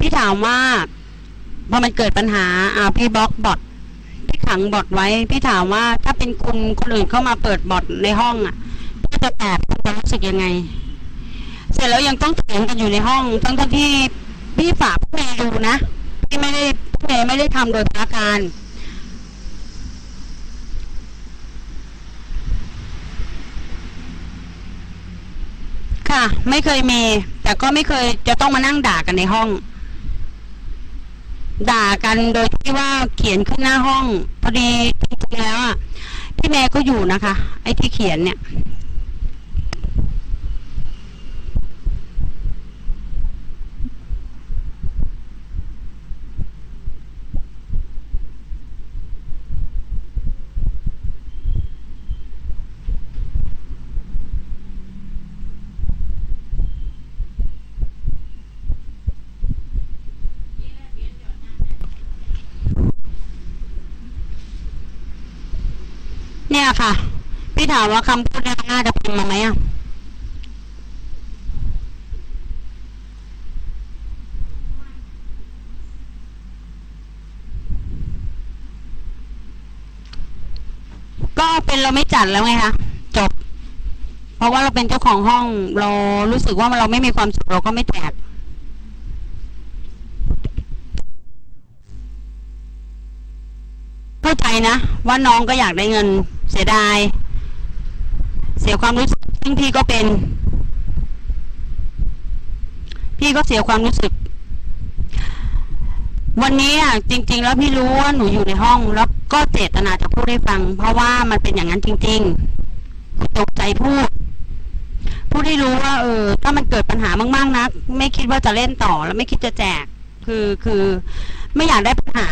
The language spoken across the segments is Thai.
พี่ถามว่าพอมันเกิดปัญหาอ่าพี่บล็อกบอทพี่ขังบอทไว้ พี่ถามว่าถ้าเป็นคุณคนอื่นเข้ามาเปิดบอทในห้องอะพี่จะแอบคุณจะรู้สึกยังไง เสร็จแล้วยังต้องเถียงกันอยู่ในห้องทั้งทั้งที่พี่ฝากพี่เมย์ดูนะพี่ไม่ได้พี่เมย์ไม่ได้ทำโดยพนักานค่ะ ไม่เคยมี แต่ก็ไม่เคยจะต้องมานั่งด่ากันในห้อง ด่ากันโดยที่ว่าเขียนขึ้นหน้าห้อง พอดีจริงๆแล้วอะพี่แม่ก็อยู่นะคะ ไอ้ที่เขียนเนี่ย เนี่ยค่ะ พี่ถามว่าคำพูดนี่ยน่าจะพิมมาไหมอะก็เป็นเราไม่จัดแล้วไงคะจบ เพราะว่าเราเป็นเจ้าของห้องเรารู้สึกว่าเราไม่มีความสุขเราก็ไม่แจกเข้าใจนะ ว่าน้องก็อยากได้เงิน เสียดาย เสียความรู้สึกซึ่งพี่ก็เป็น พี่ก็เสียความรู้สึก วันนี้อะจริง ๆ แล้วพี่รู้ว่าหนูอยู่ในห้อง แล้วก็เจตนาจะพูดให้ฟัง เพราะว่ามันเป็นอย่างนั้นจริง ๆ ตกใจพูด พูดให้รู้ว่า เออ ถ้ามันเกิดปัญหามาก ๆนะไม่คิดว่าจะเล่นต่อ แล้วไม่คิดจะแจก คือคือไม่อยากได้ปัญหา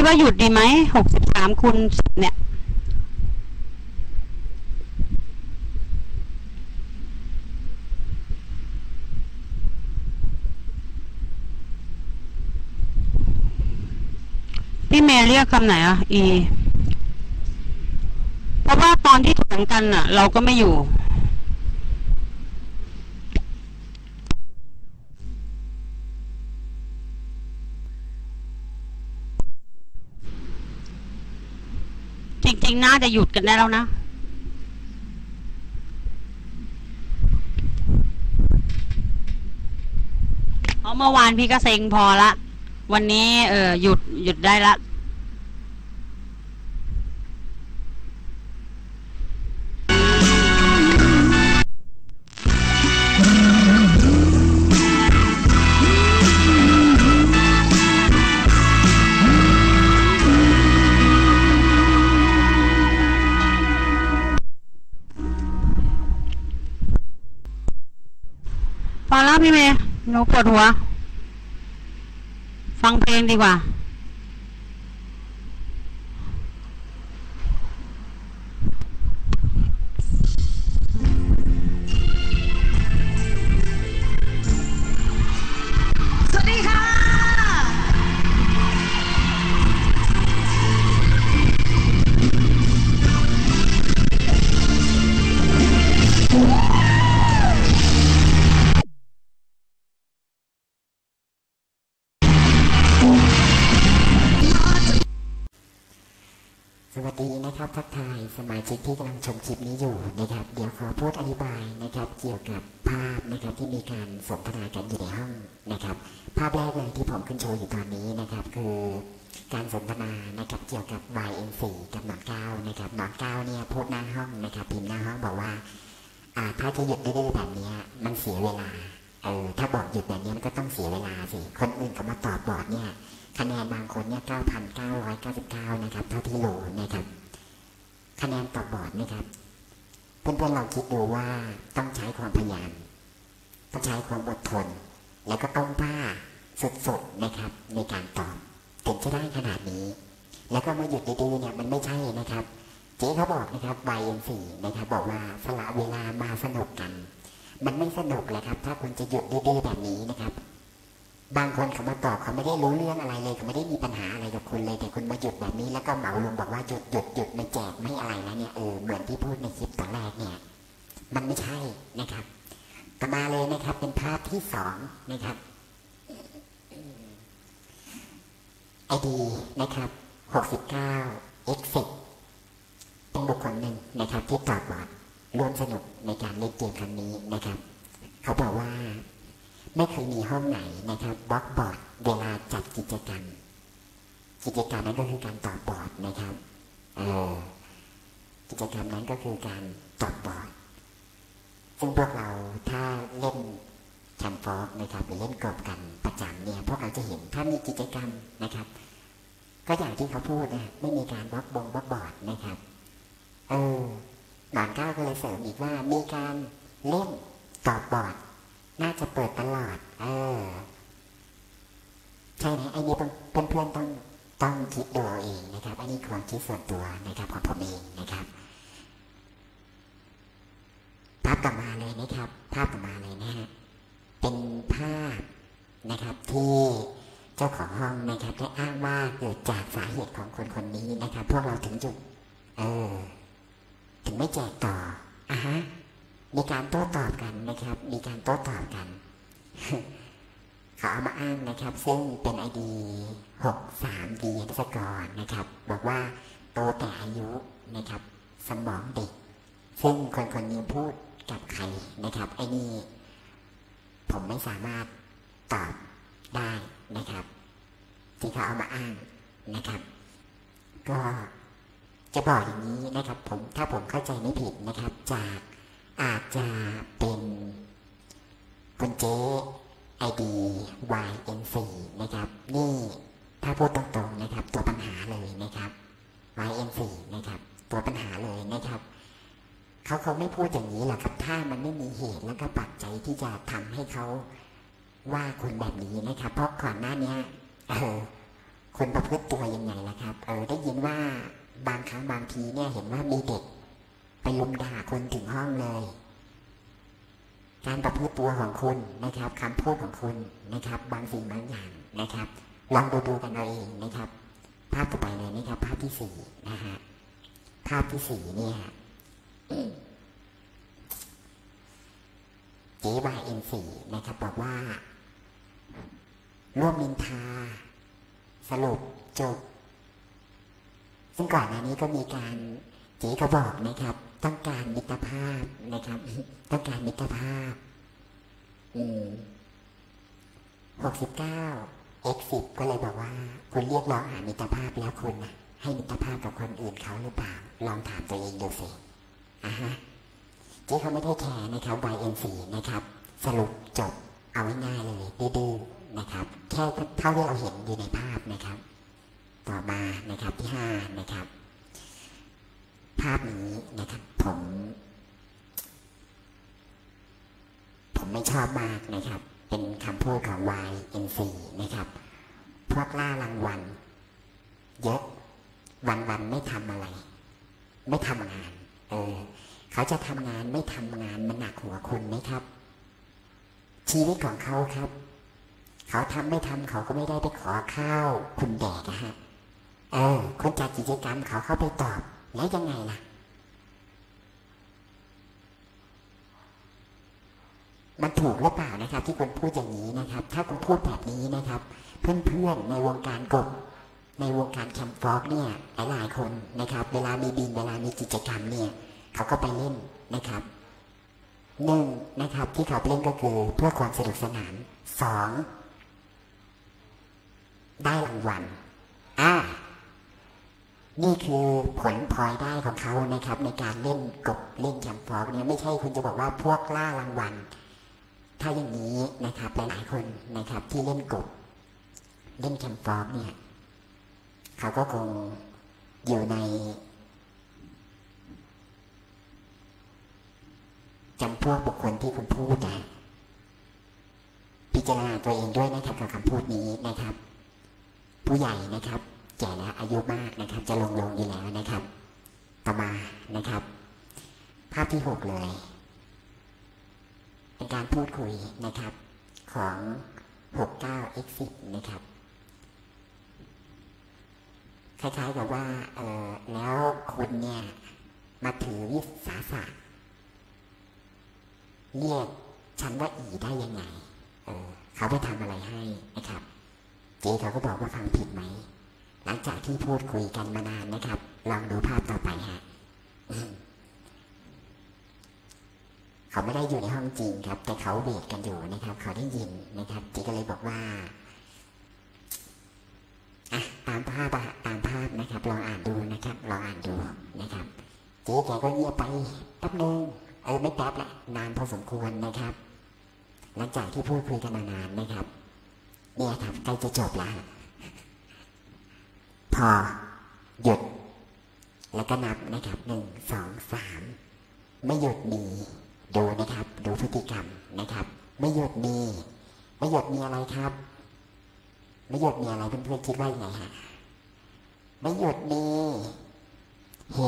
พี่ว่าหยุดดีไหมหกสิบสามคูณสิบเนี่ย พี่เมย์เรียกคำไหนอะอีเพราะว่าตอนที่ถึงกันอะ เราก็ไม่อยู่ จ ริง ๆ น่าจะหยุดกันได้แล้วนะเพราะเมื่อวานพี่ก็เซ็งพอละ วันนี้เออหยุดหยุดได้ละ พี่เมย์หนูปวดหัว ฟังเพลงดีกว่า ทักทายสมาชิกที่กำลังชมคลิปนี้อยู่นะครับ เดี๋ยวขอพูดอธิบายนะครับ เกี่ยวกับภาพนะครับที่มีการสนทนากันอยู่ในห้องนะครับ ภาพแรกเลยที่ผมขึ้นโชว์อยู่ตอนนี้นะครับ คือการสนทนานะครับเกี่ยวกับ YM4 กับหนอนเก้านะครับหนอนเก้าเนี่ยพูดหน้าห้องนะครับพิมพ์หน้าห้องบอกว่าอ่าถ้าจะหยุดดื้อแบบนี้มันเสียเวลาเออถ้าบอกหยุดแบบนี้มันก็ต้องเสียเวลาสิคนอื่นเขามาตอบบอดเนี่ยคะแนนบางคนเนี่ย9,999 นะครับ เท่าที่รู้นะครับ คะแนนต่อบอร์ดนะครับเพื่อนๆลองคิดดูว่าต้องใช้ความพยายามต้องใช้ความอดทน แล้วก็ต้องบ้าสุดๆนะครับ ในการตอบถึงจะได้ขนาดนี้ แล้วก็มาหยุดดื้อๆเนี่ยมันไม่ใช่นะครับ เจ๊เขาบอกนะครับใบเอ็นสี่นะครับ บอกว่าสละเวลามาสนุกกัน มันไม่สนุกเลยครับ ถ้าคุณจะหยุดดื้อๆแบบนี้นะครับ บางคนเขามาตอบเขาไม่ได้รู้เรื่องอะไรเลยเขาไม่ได้มีปัญหาอะไรกับคุณเลยแต่คุณมาหยุดแบบนี้แล้วก็เหมาลงบอกว่าหยุดหยุดหยุดไม่แจกไม่อะไรนะเนี่ยเออเหมือนที่พูดในคลิปตอนแรกเนี่ย มันไม่ใช่นะครับต่อมาเลยนะครับ เป็นภาพที่สองนะครับไอดีนะครับ69 x 10เป็นบุคคลหนึ่งนะครับที่ตอบบอดร่วมสนุกในการเล่นเกมครั้งนี้นะครับ เขาบอกว่า ไม่เคยมีห้องไหนนะครับบล็อกบอร์ดเวลาจัดกิจกรรม กิจกรรมนั้นก็คือการตอบบอร์ดนะครับเออกิจกรรมนั้นก็คือการตอบบอร์ดซึ่งพวกเราถ้าเล่นแคมฟอกนะครับหรือเล่นกบกันประจำเนี่ยพวกเราจะเห็นถ้ามีกิจกรรมนะครับ ก็อย่างที่เขาพูดนะไม่มีการบล็อกบงบล็อกบอร์ดนะครับเออหลานก้าวก็เลยเสริมอีกว่ามีการเล่นตอบบอร์ด น่าจะเปิดตลอดเออใช่นะไอ้นี่เพื่อนเพื่อนๆต้องต้องคิดดูเอาเองนะครับ อันนี้ความคิดส่วนตัวนะครับของผมเองนะครับ ภาพต่อมาเลยนะครับ ภาพต่อมาเลยนะฮะเป็นภาพนะครับที่เจ้าของห้องนะครับได้อ้างว่าเกิดจากสาเหตุของคนคนนี้นะครับ พวกเราถึงจุดเออถึงไม่แจกต่ออะฮะ มีการโต้ตอบกันนะครับ มีการโต้ตอบกันเขาเอามาอ้างนะครับ ซึ่งเป็นไอดีหกสามดีทศกรนะครับ บอกว่าโตแต่อายุนะครับ สมองเด็ก ซึ่งคนคนนี้พูดกับใครนะครับ ไอ้นี่ผมไม่สามารถตอบได้นะครับ ที่เขาเอามาอ้างนะครับ ก็จะบอกอย่างนี้นะครับ ผมถ้าผมเข้าใจไม่ผิดนะครับ จาก อาจจะเป็นคุณเจ๊ไอดี YN4 นะครับ นี่ถ้าพูดตรงๆนะครับ ตัวปัญหาเลยนะครับ YN4 นะครับ ตัวปัญหาเลยนะครับเขาเขาไม่พูดอย่างนี้หรอกครับถ้ามันไม่มีเหตุแล้วก็ปัจจัยที่จะทำให้เขาว่าคุณแบบนี้นะครับ เพราะก่อนหน้านี้เออคุณประพฤติตัวยังไงล่ะครับ เออได้ยินว่าบางครั้งบางทีเนี่ยเห็นว่ามีเด็ก ไปลุมด่าคนถึงห้องเลย การประพฤติตัวของคุณนะครับคำพูดของคุณนะครับ บางสิ่งบางอย่างนะครับลองดูดูกันเอาเองนะครับ ภาพต่อไปเลยนะครับ ภาพที่สี่นะฮะภาพที่สี่เนี่ยเจ๊วายเอ็นสี่นะครับบอกว่า ร่วมนินทา สรุปจบซึ่งก่อนหน้านี้ก็มีการเจ๊ก็บอกนะครับ ต้องการมิตรภาพนะครับ ต้องการมิตรภาพอืมหกสิบเก้าเอ็กสิบก็เลยบอกว่าคุณเรียกร้องหามิตรภาพแล้วคุณนะให้มิตรภาพกับคนอื่นเขาหรือเปล่า ลองถามตัวเองดูสิอะฮะที่เขาไม่ได้แคร์นะครับ YN4 นะครับ สรุปจบเอาง่ายเลยดื้อๆนะครับแค่เท่าที่เราเห็นอยู่ในภาพนะครับ ต่อมานะครับที่ห้านะครับ ภาพนี้นะครับผมผมไม่ชอบมากนะครับ เป็นคำพูดของ YN4 นะครับ พวกล่ารางวัลเยอะวันๆไม่ทำอะไร ไม่ทำงาน เออ เขาจะทำงานไม่ทำงานมันหนักหัวคุณไหมครับ ชีวิตของเขาครับ เขาทำไม่ทำเขาก็ไม่ได้ไปขอข้าว คุณแดกนะฮะเออคนจัดกิจกรรมเขาเข้าไปตอบ แล้วยังไงล่ะมันถูกหรือเปล่านะครับ ที่คุณพูดอย่างนี้นะครับ ถ้าคุณพูดแบบนี้นะครับ เพื่อนๆในวงการกบในวงการแคมป์ฟอกเนี่ยหลายๆคนนะครับ เวลามีบินเวลามีกิจกรรมเนี่ย เขาก็ไปเล่นนะครับหนึ่งนะครับ ที่เขาเล่นก็คือเพื่อความสนุกสนานสองได้รางวัล นี่คือผลพลอยได้ของเขานะครับ ในการเล่นกบเล่นแคมป์ฟอกเนี่ยไม่ใช่คุณจะบอกว่าพวกล่ารางวัลถ้าอย่างนี้นะครับหลายๆคนนะครับที่เล่นกบเล่นแคมป์ฟอกเนี่ยเขาก็คงอยู่ในจำพวกบุคคลที่คุณพูดนะพิจารณาตัวเองด้วยนะครับกับคำพูดนี้นะครับ ผู้ใหญ่นะครับ แก่แล้วอายุมากนะครับ จะลงลงอยู่แล้วนะครับ ต่อมานะครับ ภาพที่หกเลยเป็นการพูดคุยนะครับของหกเก้า x สิบนะครับคล้ายๆกับว่าเออแล้วคุณเนี่ยมาถือวิสาสะเรียกฉันว่าอีได้ยังไงเออเขาไปทำอะไรให้นะครับ เจ๊เขาก็บอกว่าฟังผิดไหม หลังจากที่พูดคุยกันมานานนะครับ ลองดูภาพต่อไปฮะเขาไม่ได้อยู่ในห้องจริงครับ แต่เขาเวทกันอยู่นะครับ เขาได้ยินนะครับจ๊ก็เลยบอกว่าอะตามภาพอะตามภาพนะครับลองอ่านดูนะครับลองอ่านดูนะครับเจ๊แกก็เงียบไปแป๊บนึงเออไม่แป๊บละนานพอสมควรนะครับ หลังจากที่พูดคุยกันมานานนะครับเนี่ยครับใกล้จะจบแล้ว อหยุด แล้วก็นับนะครับหนึ่งสองสามไม่หยุดมีดูนะครับ ดูพฤติกรรมนะครับ ไม่หยุดมีไม่หยุดมีอะไรครับ ไม่หยุดมีอะไรเพื่อนๆคิดว่าไงฮะไม่หยุดมีเฮ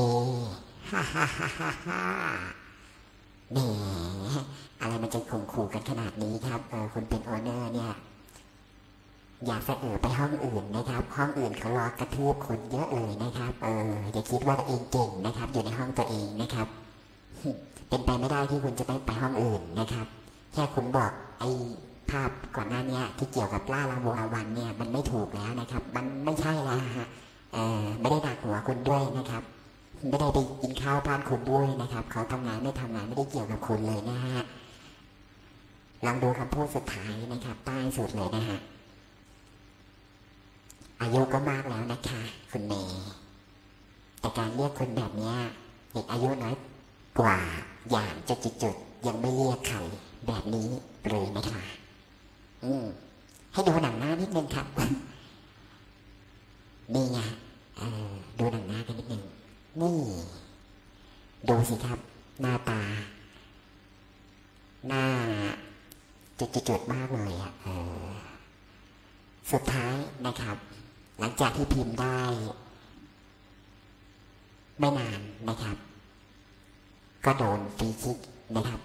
ฮ่าฮ่าฮ่าฮ่าฮ่าแหมอะไรมันจะข่มขู่กันขนาดนี้ครับเออคนเป็นโอเนอร์เนี่ย อย่าสะเออไปห้องอื่นนะครับ ห้องอื่นเขารอกระทืบคนเยอะเลยนะครับเอออย่าคิดว่าตัวเองเก่งนะครับ อยู่ในห้องตัวเองนะครับ เป็นไปไม่ได้ที่คุณจะไม่ไปห้องอื่นนะครับ แค่คุณบอกไอ้ภาพก่อนหน้านี้ที่เกี่ยวกับล่าลาวงอาวันเนี่ยมันไม่ถูกแล้วนะครับ มันไม่ใช่แล้วฮะเออไม่ได้ดักหัวคุณด้วยนะครับไม่ได้ไปกินข้าวบ้านคุณด้วยนะครับเขาทำงานไม่ทำงานไม่ได้เกี่ยวกับคุณเลยนะฮะลองดูคำพูดสุดท้ายนะครับใต้สุดเลยนะฮะ อายุก็มากแล้วนะคะคุณเมย์แต่การเรียกคนแบบนี้เด็กอายุน้อยกว่าอย่างจะจุดยังไม่เรียกใครแบบนี้เลยนะคะอืมให้ดูหนังหน้านิดนึงครับนี่ไงดูหนังหน้ากันนิดนึงนี่ดูสิครับ หน้าตา หน้าจุดๆๆมากเลยอะเออสุดท้ายนะครับ หลังจากที่พิมพ์ได้ไม่นานนะครับ ก็โดนฟรีคิกนะครับ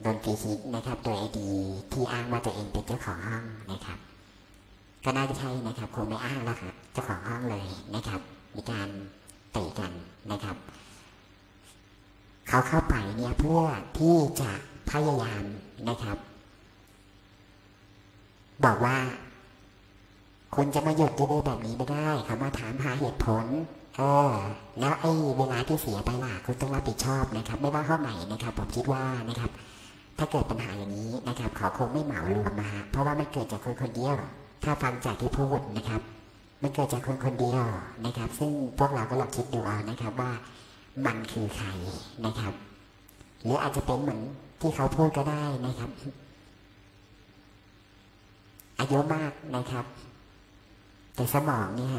โดนฟรีคิกนะครับโดยไอดีที่อ้างว่าตัวเองเป็นเจ้าของห้องนะครับ ก็น่าจะใช่นะครับคงไม่อ้างแล้วครับเจ้าของห้องเลยนะครับ มีการเตะกันนะครับ เขาเข้าไปเนี่ยเพื่อที่จะพยายามนะครับ บอกว่า คุณจะมาหยุดดื้อๆแบบนี้ไม่ได้เขามาถามหาเหตุผลเออแล้วไอ้เวลาที่เสียไปล่ะคุณต้องรับผิดชอบนะครับ ไม่ว่าห้องไหนนะครับ ผมคิดว่านะครับ ถ้าเกิดปัญหาอย่างนี้นะครับเขาคงไม่เหมารวมนะฮะเพราะว่ามันเกิดจากคนคนเดียวถ้าฟังจากที่พูดนะครับ มันเกิดจากคนคนเดียวนะครับ ซึ่งพวกเราก็ลองคิดดูเอานะครับว่ามันคือใครนะครับหรืออาจจะเป็นเหมือนที่เขาพูดก็ได้นะครับอายุมากนะครับ แต่สมองเนี่ย